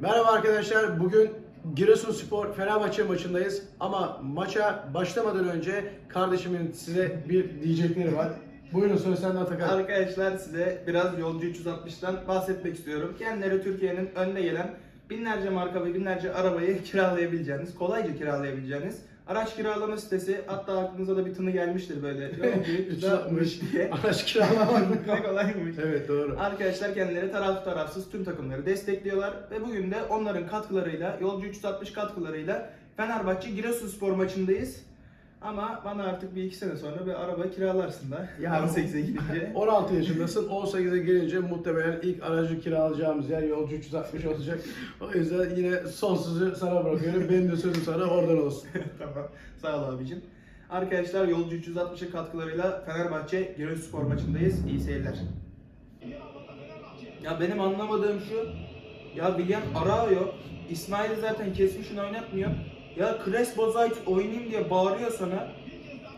Merhaba arkadaşlar. Bugün Giresunspor Fenerbahçe maçındayız. Ama maça başlamadan önce kardeşimin size bir diyecekleri var. Buyurun söz sende Atakan. Arkadaşlar size biraz Yolcu 360'tan bahsetmek istiyorum. Kendileri Türkiye'nin önde gelen binlerce marka ve binlerce arabayı kiralayabileceğiniz, kolayca kiralayabileceğiniz araç kiralama sitesi. Hatta aklınıza da bir tını gelmiştir böyle 360 diye. Araç kiralamak. ne kolaymış. evet doğru. Arkadaşlar kendileri taraf tarafsız tüm takımları destekliyorlar ve bugün de onların katkılarıyla, Yolcu 360 katkılarıyla Fenerbahçe Giresunspor maçındayız. Ama bana artık bir iki sene sonra bir araba kiralarsın da. Ya, 18'e gidince. 16 yaşındasın. 18'e gelince muhtemelen ilk aracı kiralayacağımız yer yolcu 360 olacak. O yüzden yine son sözü sana bırakıyorum. Benim de sözüm sana oradan olsun. tamam. Sağ ol abicim. Arkadaşlar Yolcu 360'ın katkılarıyla Fenerbahçe Giresunspor maçındayız. İyi seyirler. Ya benim anlamadığım şu. Ya William Arao İsmail'i zaten kesmişin oynatmıyor. Ya Crespo Zayt oynayayım diye bağırıyor sana.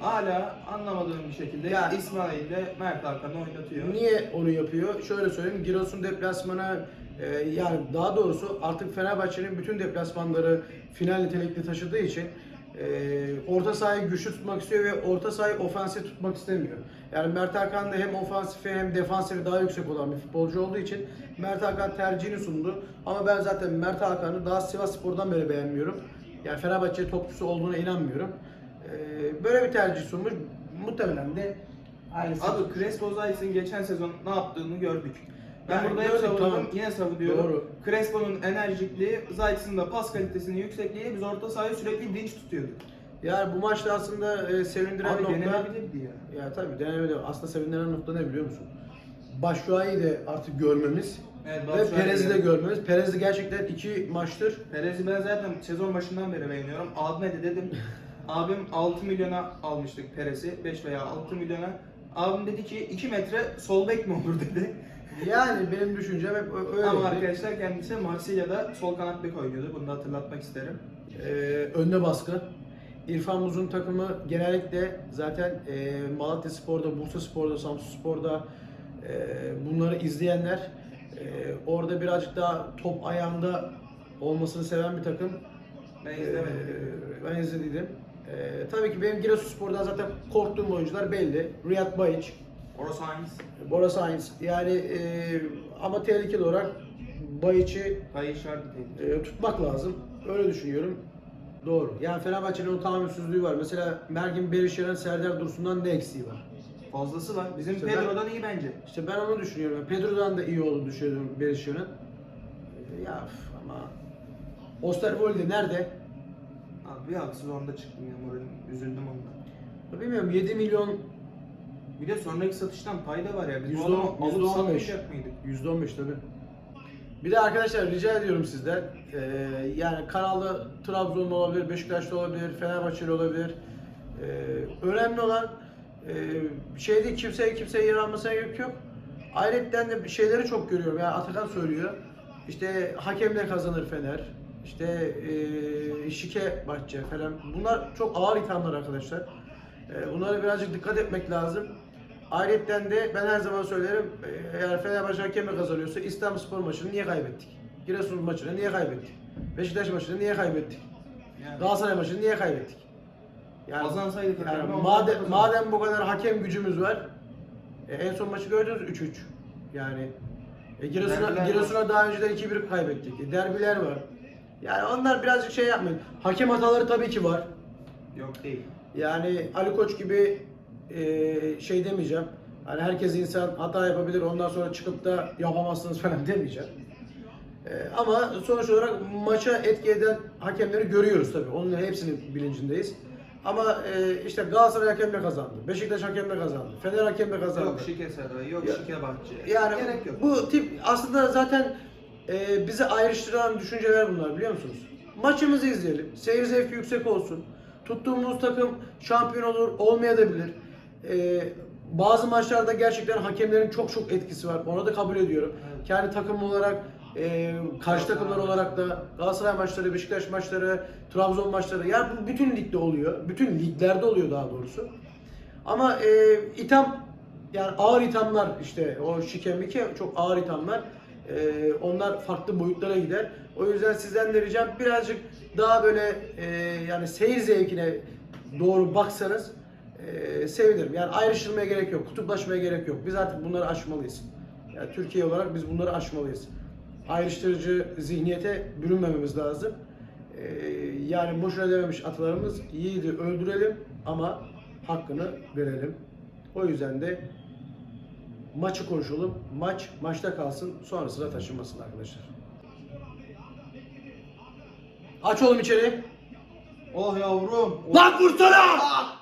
Hala anlamadığım bir şekilde Ya- İsmail'le Mert Hakan'ı oynatıyor. Niye onu yapıyor? Şöyle söyleyeyim. Giresun deplasmanı e, yani daha doğrusu artık Fenerbahçe'nin bütün deplasmanları final nitelikli taşıdığı için e, orta sahayı güçlü tutmak istiyor ve orta sahayı ofansif tutmak istemiyor. Yani Mert Hakan da hem ofansifi hem defansifi daha yüksek olan bir futbolcu olduğu için Mert Hakan tercihini sundu. Ama ben zaten Mert Hakan'ı daha Sivas Spor'dan beri beğenmiyorum. Yani Fenerbahçe topçusu olduğuna inanmıyorum. E, böyle bir tercih sunmuş. Muhtemelen de aynısı. Abi Crespo Zayt'in geçen sezon ne yaptığını gördük. Ben Yani burada hep savundum, tamam. yine savunuyorum. Doğru. Crespo'nun enerjikliği, Zayt'ın da pas kalitesinin yüksekliği biz orta sahayı sürekli dinç tutuyorduk. Yani bu maçta aslında e, sevindiren Abi nokta... denenebilirdi ya. Ya tabii denemede aslında sevindiren nokta ne biliyor musun? Başşuay'ı de artık görmemiz Evet, ve Perez'i de görmemiz. Perez de gerçekten iki maçtır Perez'i ben zaten sezon başından beri beğeniyorum. Abime de dedim. Abim 6 milyona almıştık Perez'i. 5 veya 6 milyona. Abim dedi ki 2 metre sol bek mi olur dedi. yani benim düşüncem hep ö- öyle. Ama arkadaşlar kendisi Marsilya'da sol kanat bek oynuyordu. Bunu da hatırlatmak isterim. Ee, önde baskı. İrfan Muz'un takımı genellikle zaten e, Malatya Spor'da, Bursa Spor'da, Samsun Spor'da e, bunları izleyenler e, orada birazcık daha top ayağında olmasını seven bir takım. Ben izlemedim. Ee, ben izlediydim. Ee, tabii ki benim Giresunspor'dan zaten korktuğum oyuncular belli. Riyad Bayiç, Oro Sainz, Bora Sainz. Yani e, ama tehlikeli olarak Bayiç'i e, tutmak lazım. Öyle düşünüyorum. Doğru. Yani Fenerbahçe'nin o tahammülsüzlüğü var. Mesela Mergin Berişer'in Serdar Dursun'dan ne eksiği var? Fazlası var. Bizim İşte ben- Pedro'dan iyi bence. İşte ben onu düşünüyorum. Pedro'dan da iyi olduğunu düşünüyorum Berişer'in. Ee, ya üf, ama Osterwolde nerede? Abi bir haksız onda çıktım ya moralim. Üzüldüm ondan. Bilmiyorum 7 milyon Bir de sonraki satıştan payda var ya. Biz bu adamı on- yüzde alıp on beş. satmayacak mıydık? %15 tabii. Bir de arkadaşlar rica ediyorum sizden. Ee, yani kanalda Trabzonlu olabilir, Beşiktaşlı olabilir, Fenerbahçeli olabilir. Ee, önemli olan e, şeyde kimseye kimseye yer almasına gerek yok. Ayrıca de şeyleri çok görüyorum. Yani Atakan söylüyor. İşte hakemle kazanır Fener. İşte e, şike bahçe falan. Bunlar çok ağır ithamlar arkadaşlar. E, bunlara birazcık dikkat etmek lazım. Ayrıca de ben her zaman söylerim e, eğer Fenerbahçe hakemle kazanıyorsa İstanbulspor maçını niye kaybettik? Giresun maçını niye kaybettik? Beşiktaş maçını niye kaybettik? Yani Galatasaray maçını niye kaybettik? Kazansaydık yani hakemle madem, madem bu kadar hakem gücümüz var e, en son maçı gördünüz 3-3. Yani e, Giresun'a, Giresun'a daha önceden 2-1 kaybettik. E, derbiler var. Yani onlar birazcık şey yapmayın. Hakem hataları tabii ki var. Yok değil. Yani Ali Koç gibi e, şey demeyeceğim. Hani herkes insan hata yapabilir ondan sonra çıkıp da yapamazsınız falan demeyeceğim. E, ama sonuç olarak maça etki eden hakemleri görüyoruz tabii. Onların hepsinin bilincindeyiz. Ama e, işte Galatasaray hakemle kazandı. Beşiktaş hakemle kazandı. Fener hakemle kazandı. Yok şike saray, yok Ya- şike bahçe. Yani Gerek yok. bu tip aslında zaten e, bizi ayrıştıran düşünceler bunlar biliyor musunuz? Maçımızı izleyelim. Seyir zevki yüksek olsun. Tuttuğumuz takım şampiyon olur, olmayabilir. E, bazı maçlarda gerçekten hakemlerin çok çok etkisi var. Onu da kabul ediyorum. Evet. Kendi takım olarak e, karşı takımlar olarak da Galatasaray maçları, Beşiktaş maçları, Trabzon maçları yani bu bütün ligde oluyor. Bütün liglerde oluyor daha doğrusu. Ama e, itham yani ağır ithamlar işte o şike mike çok ağır ithamlar. e, onlar farklı boyutlara gider. O yüzden sizden de ricam birazcık daha böyle e, yani seyir zevkine doğru baksanız e, sevinirim. Yani ayrıştırmaya gerek yok, kutuplaşmaya gerek yok. Biz artık bunları aşmalıyız. Yani Türkiye olarak biz bunları aşmalıyız. Ayrıştırıcı zihniyete bürünmememiz lazım. Ee, yani boşuna dememiş atalarımız yiğidi öldürelim ama hakkını verelim. O yüzden de maçı konuşalım. Maç maçta kalsın. Sonrasına taşınmasın arkadaşlar. Aç oğlum içeri. Oh yavrum. Oh. Lan vursana!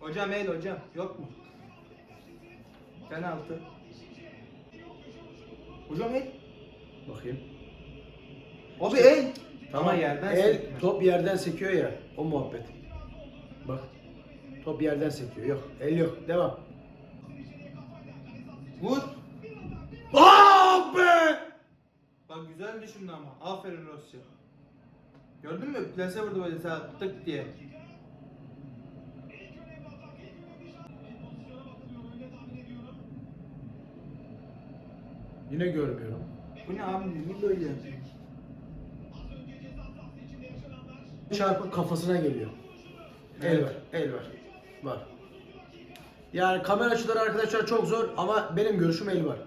Hocam el hocam. Yok mu? Penaltı. Hocam el. Bakayım. Abi el. Ama yerden El sekme. top yerden sekiyor ya. O muhabbet. Bak. Top yerden sekiyor. Yok. El yok. Devam. Vur. Ah be! Bak güzel düşündü ama. Aferin Rossi. Gördün mü? Plase vurdu böyle sağ tık diye. Yine görmüyorum. Bu ne abi? Niye böyle? Çarpıp kafasına geliyor. El var, el var. Var. Yani kamera açıları arkadaşlar çok zor ama benim görüşüm el var.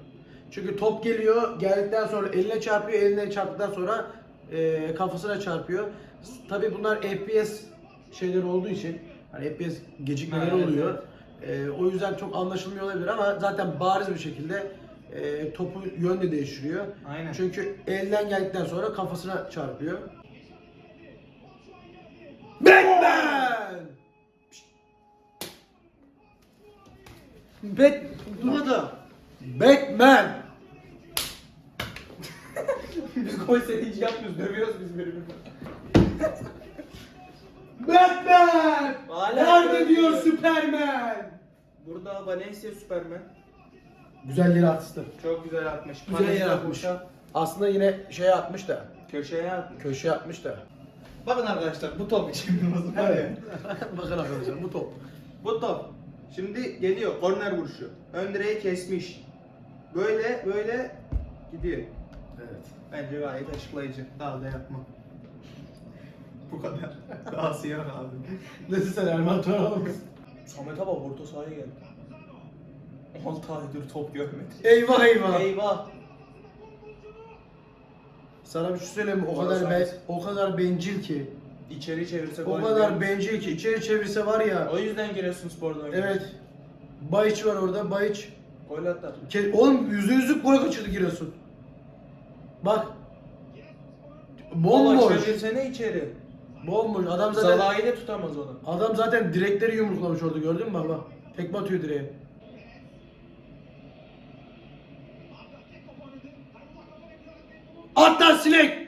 Çünkü top geliyor, geldikten sonra eline çarpıyor, eline çarptıktan sonra e, kafasına çarpıyor. Tabi bunlar FPS şeyleri olduğu için hani FPS gecikmeleri oluyor. E, o yüzden çok anlaşılmıyor olabilir ama zaten bariz bir şekilde e, topu yön de değiştiriyor. Aynen. Çünkü elden geldikten sonra kafasına çarpıyor. Batman! Bet durmadı. Batman! biz gol sevinci yapmıyoruz. Dövüyoruz biz birbirimizi. Batman! Hala Nerede diyor Superman? Burada Valencia Superman. Güzel yere atıştı. Çok güzel atmış. Güzel Kaleci yer de atmış. boşa Aslında yine şey atmış da. Köşeye atmış. Köşeye atmış da. Bakın arkadaşlar bu top için var ya. Bakın arkadaşlar bu top. Bu top. Şimdi geliyor korner vuruşu. Ön direği kesmiş. Böyle böyle gidiyor. Evet. Bence gayet açıklayıcı. Daha da yapma. Bu kadar. Daha siyah abi. Neyse sen Erman Turan Samet'e bak orta sahaya geldi. 6 aydır top görmedi. Eyvah eyvah. Eyvah. Sana bir şey söyleyeyim mi? O Orası kadar be, o kadar bencil ki. İçeri çevirse O gol kadar gider. bencil ki içeri çevirse var ya. O yüzden Giresunspor'da oynuyor. Evet. Bayiç var orada. Bayiç. Gol atar. Ke- Oğlum yüzde yüzlük gol kaçırdı Giresun. Bak. Baba Bomboş. çevirsene içeri. Bomboş. Adam zaten Salah'ı da tutamaz onu. adam zaten direkleri yumruklamış orada gördün mü baba? Tekme atıyor direğe. At lan sinek!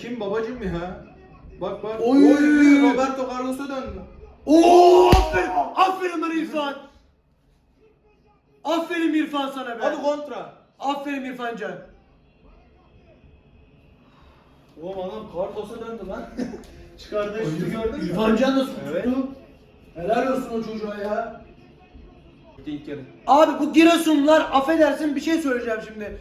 Kim babacım ya? Bak bak. Oy! Roberto Carlos'a döndü. Oo, aferin, aferin lan İrfan. Aferin İrfan sana be. Hadi kontra. Aferin İrfancan. Oğlum adam Carlos'a döndü lan. Çıkardığı şutu gördün mü? İrfancan nasıl Evet. tuttu? Helal olsun o çocuğa ya. İlk yarı. Abi bu Giresunlular affedersin bir şey söyleyeceğim şimdi.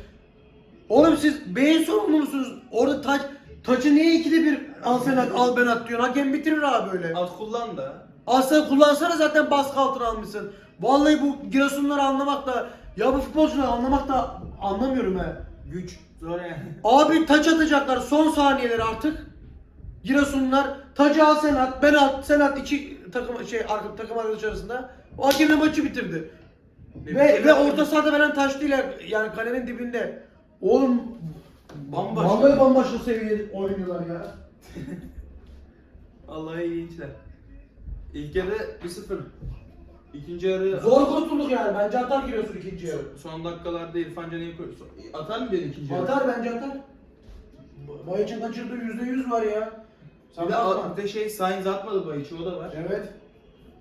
Oğlum siz beyin sorumlu musunuz? Orada taç taçı niye ikide bir al sen at al ben at diyorsun. Hakem bitirir abi böyle. At kullan da. Aslında kullansana zaten baskı altına almışsın. Vallahi bu Giresunluları anlamak da ya bu futbolcuları anlamak da anlamıyorum he. Güç. Zor yani. Abi taç atacaklar son saniyeler artık. Giresunlular tacı al sen at ben at sen at iki takım şey arka takım arkadaş arasında. O hakem de maçı bitirdi. Ne Ve, ve orta sahada veren taş değil yani kalenin dibinde. Oğlum Bambaşka. Vallahi bambaşka seviyede oynuyorlar ya. Vallahi ilginçler. İlk yarı 1-0. İkinci yarı Zor kurtulduk yani. Bence atar giriyorsun ikinci yarı. son dakikalarda İrfan Can'ı koyuyor. Atar mı dedin ikinci yarı? Atar bence atar. Bayıç'ın kaçırdığı yüzde yüz var ya. Sen Bir de, de şey Sainz atmadı bu içi o da var. Evet.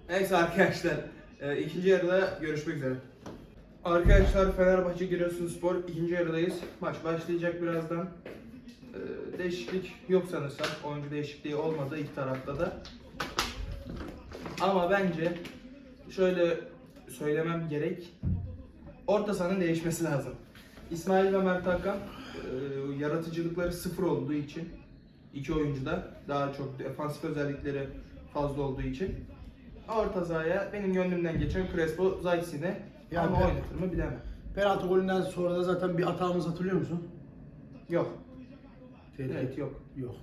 Neyse arkadaşlar. E, ikinci yarıda görüşmek üzere. Arkadaşlar Fenerbahçe Giresunspor ikinci yarıdayız. Maç başlayacak birazdan. E, değişiklik yok sanırsam. Oyuncu değişikliği olmadı iki tarafta da. Ama bence şöyle söylemem gerek. Orta sahanın değişmesi lazım. İsmail ve Mert Hakan e, yaratıcılıkları sıfır olduğu için iki oyuncu da daha çok defansif özellikleri fazla olduğu için orta sahaya benim gönlümden geçen Crespo Zaytsin'e Yani ama ben- oynatır mı bilemem. Penaltı golünden sonra da zaten bir hatamız hatırlıyor musun? Yok. Tehlike. Evet yok. Yok.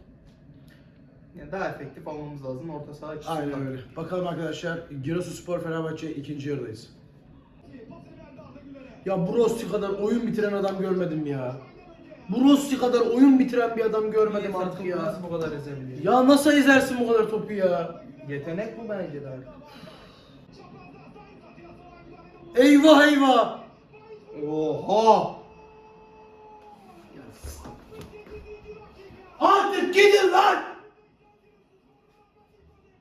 Yani daha efektif olmamız lazım orta saha açısından. Aynen öyle. Bakalım arkadaşlar Giresunspor Fenerbahçe ikinci yarıdayız. Ya bu Rossi kadar oyun bitiren adam görmedim ya. Bu Rossi kadar oyun bitiren bir adam görmedim artık ya. Nasıl bu kadar ezebiliyor? Ya nasıl ezersin bu kadar topu ya? Yetenek bu bence de. Eyvah eyvah. Oha! Artık gidin lan.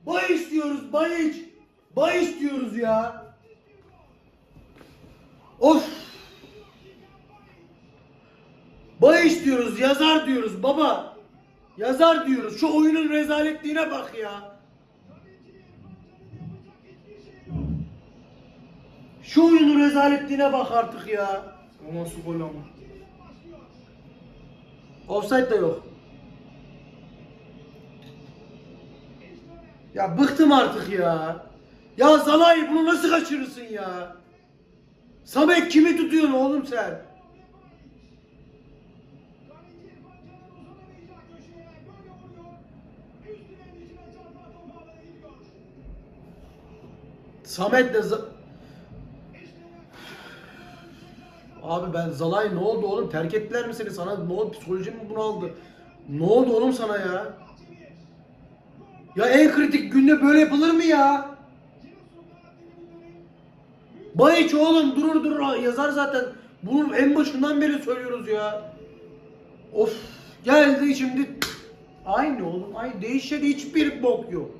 Bay istiyoruz bay iç. Bay istiyoruz ya. Of. Bay istiyoruz yazar diyoruz baba. Yazar diyoruz. Şu oyunun rezaletliğine bak ya. Şu oyunun rezaletliğine bak artık ya. O nasıl gol ama? Offside de yok. Ya bıktım artık ya. Ya Zalai bunu nasıl kaçırırsın ya? Samet kimi tutuyorsun oğlum sen? Samet de Abi ben Zalay ne oldu oğlum? Terk ettiler mi seni? Sana ne oldu? Psikolojin mi bunu aldı? Ne oldu oğlum sana ya? Ya en kritik günde böyle yapılır mı ya? Bayiç oğlum durur durur yazar zaten. Bunu en başından beri söylüyoruz ya. Of geldi şimdi. Aynı oğlum. Aynı değişen hiçbir bok yok.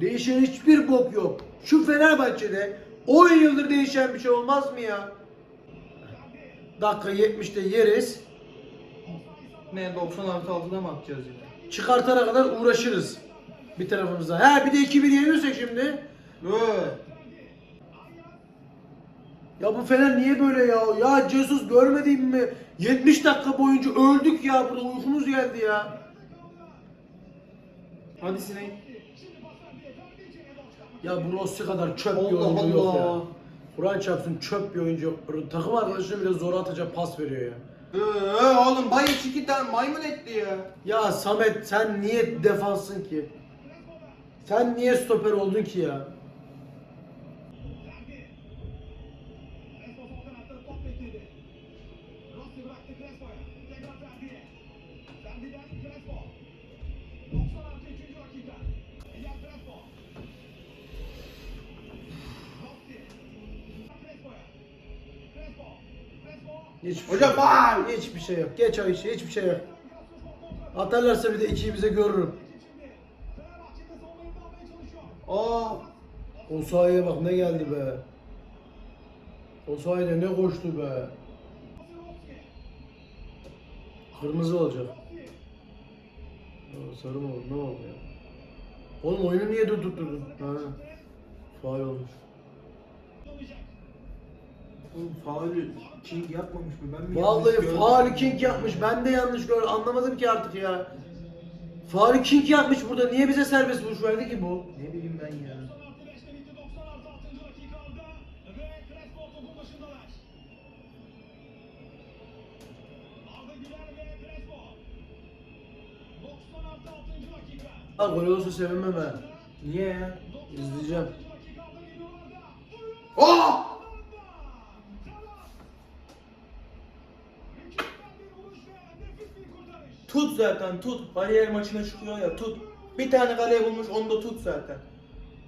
Değişen hiçbir bok yok. Şu Fenerbahçe'de 10 yıldır değişen bir şey olmaz mı ya? Dakika 70'te yeriz. Ne 90 artı 6'da mı atacağız yine? Çıkartana kadar uğraşırız. Bir tarafımıza. Ha bir de 2-1 yenilirsek şimdi. Evet. Ya bu Fener niye böyle ya? Ya Jesus görmediğim mi? 70 dakika boyunca öldük ya burada uykumuz geldi ya. Hadi Sinek. Ya bu Rossi kadar çöp Allah oyuncu yok ya. Allah. Kur'an çarpsın çöp bir oyuncu. Takım arkadaşına bile zor atacak pas veriyor ya. Ee, oğlum Bayiç iki tane maymun etti ya. Ya Samet sen niye defansın ki? Sen niye stoper oldun ki ya? Hiçbir Hocam, şey yok. Hiçbir şey yok. Geç o işi hiçbir şey yok. Atarlarsa bir de ikiyi bize görürüm. Aa. O sahaya bak ne geldi be. O sahaya ne koştu be. Kırmızı olacak. Aa, sarı mı oldu? Ne oldu ya? Oğlum oyunu niye durdurdun? Ha. Faal olmuş. Oğlum faulü King yapmamış mı? Ben mi Vallahi yanlış gördüm? faali King yapmış. Ben de yanlış gördüm. Anlamadım ki artık ya. Faali King yapmış burada. Niye bize serbest vuruş verdi ki bu? Ne bileyim ben ya. Ha gol olursa sevinmem ha. Niye ya? İzleyeceğim. Aa! Tut zaten tut. Bariyer maçına çıkıyor ya tut. Bir tane kaleye bulmuş onu da tut zaten.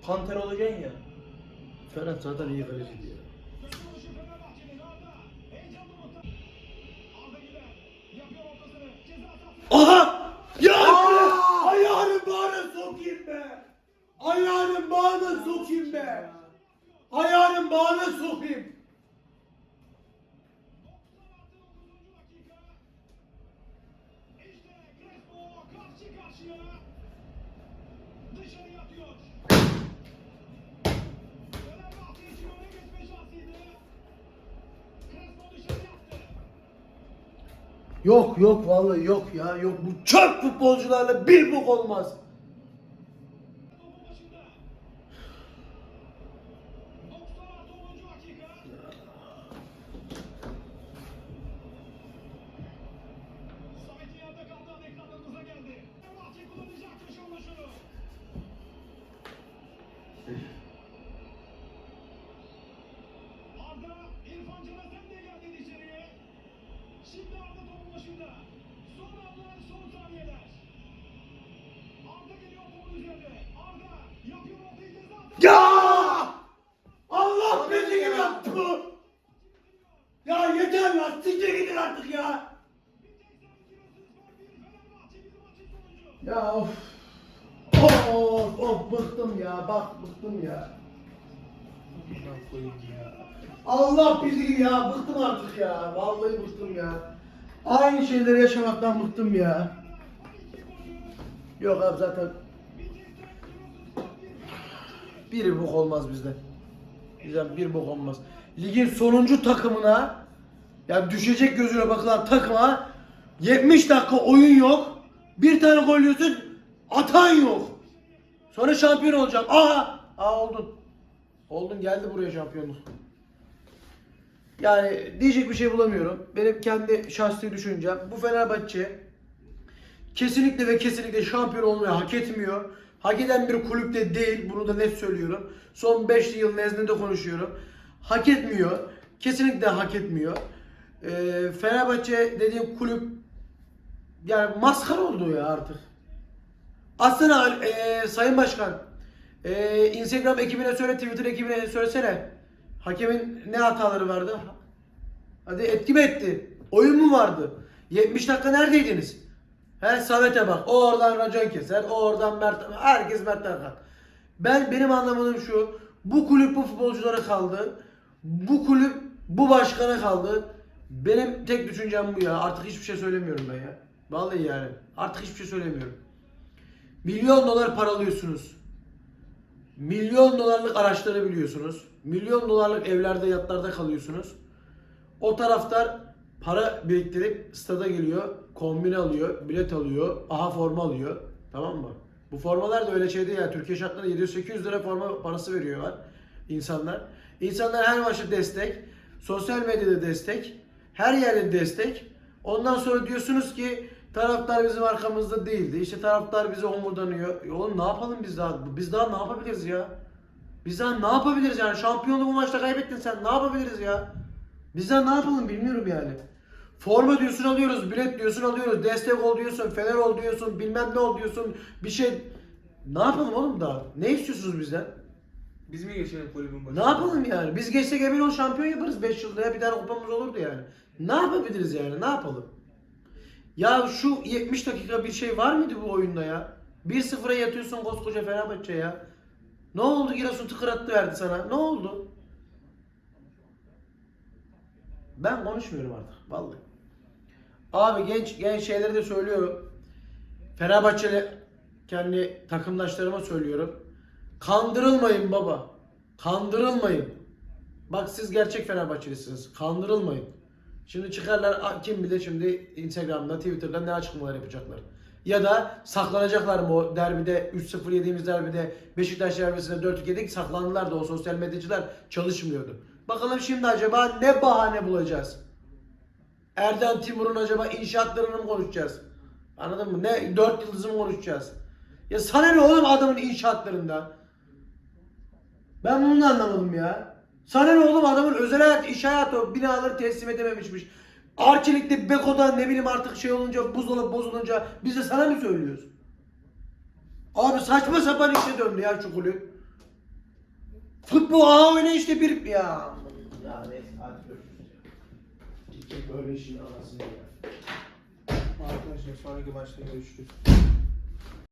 Panter olacaksın ya. Ferhat zaten iyi kaleciydi ya. Aha! Ya! Ayağının bağına sokayım be! Ayağının bağına sokayım be! Ayağının bağına sokayım! Yok yok vallahi yok ya yok bu çöp futbolcularla bir bok olmaz. Allah bilir ya bıktım artık ya. Vallahi bıktım ya. Aynı şeyleri yaşamaktan bıktım ya. Yok abi zaten bir bok olmaz bizden. Bizden bir bok olmaz. Ligin sonuncu takımına ya düşecek gözüne bakılan takıma 70 dakika oyun yok. Bir tane gol yiyorsun atan yok. Sonra şampiyon olacağım. Aha! Aa oldun. Oldun geldi buraya şampiyonluk. Yani diyecek bir şey bulamıyorum. Benim kendi şahsi düşüncem. Bu Fenerbahçe kesinlikle ve kesinlikle şampiyon olmayı hak etmiyor. Hak eden bir kulüpte değil. Bunu da net söylüyorum. Son 5 yıl nezdinde konuşuyorum. Hak etmiyor. Kesinlikle hak etmiyor. Ee, Fenerbahçe dediğim kulüp yani maskara oldu ya artık. Aslında e, Sayın Başkan e, Instagram ekibine söyle, Twitter ekibine söylesene. Hakemin ne hataları vardı? Hadi etki mi etti? Oyun mu vardı? 70 dakika neredeydiniz? He Samet'e bak. O oradan racon keser. O oradan Mert. Herkes Mert Erkan. Ben benim anlamadığım şu. Bu kulüp bu futbolculara kaldı. Bu kulüp bu başkana kaldı. Benim tek düşüncem bu ya. Artık hiçbir şey söylemiyorum ben ya. Vallahi yani. Artık hiçbir şey söylemiyorum. Milyon dolar para alıyorsunuz. Milyon dolarlık araçları biliyorsunuz. Milyon dolarlık evlerde yatlarda kalıyorsunuz. O taraftar para biriktirip stada geliyor, kombine alıyor, bilet alıyor, aha forma alıyor. Tamam mı? Bu formalar da öyle şey değil ya. Türkiye şartlarında 700-800 lira forma parası veriyorlar insanlar. İnsanlar her maçta destek, sosyal medyada destek, her yerde destek. Ondan sonra diyorsunuz ki taraftar bizim arkamızda değildi. İşte taraftar bize omurdanıyor. E oğlum ne yapalım biz daha? Biz daha ne yapabiliriz ya? Biz daha ne yapabiliriz yani? Şampiyonluğu bu maçta kaybettin sen. Ne yapabiliriz ya? Biz daha ne yapalım bilmiyorum yani. Forma diyorsun alıyoruz, bilet diyorsun alıyoruz, destek ol diyorsun, fener ol diyorsun, bilmem ne ol diyorsun, bir şey... Ne yapalım oğlum daha? Ne istiyorsunuz bizden? Biz mi geçelim kulübün başına? Ne yapalım yani? Biz geçsek emin ol şampiyon yaparız 5 yılda ya bir tane kupamız olurdu yani. Ne yapabiliriz yani? Ne yapalım? Ya şu 70 dakika bir şey var mıydı bu oyunda ya? 1-0'a yatıyorsun koskoca Fenerbahçe ya. Ne oldu Giresun tıkırattı verdi sana? Ne oldu? Ben konuşmuyorum artık vallahi. Abi genç genç şeyleri de söylüyorum. Fenerbahçeli kendi takımdaşlarıma söylüyorum. Kandırılmayın baba. Kandırılmayın. Bak siz gerçek Fenerbahçelisiniz. Kandırılmayın. Şimdi çıkarlar a- kim bilir şimdi Instagram'da, Twitter'da ne açıklamalar yapacaklar. Ya da saklanacaklar mı o derbide 3-0 yediğimiz derbide Beşiktaş derbisinde 4 yedik saklandılar da o sosyal medyacılar çalışmıyordu. Bakalım şimdi acaba ne bahane bulacağız? Erdem Timur'un acaba inşaatlarını mı konuşacağız? Anladın mı? Ne dört yıldızı mı konuşacağız? Ya sana ne oğlum adamın inşaatlarında? Ben bunu da anlamadım ya. Sana ne oğlum adamın özel hayat, iş hayatı binaları teslim edememişmiş. Arçelik'te Beko'da ne bileyim artık şey olunca buzdolabı bozulunca biz de sana mı söylüyoruz? Abi saçma sapan işe döndü ya şu kulüp. Futbol ağa oyna işte bir ya. Ya neyse hadi görüşürüz. Böyle işin arasında ya. Arkadaşlar sonraki maçta görüşürüz.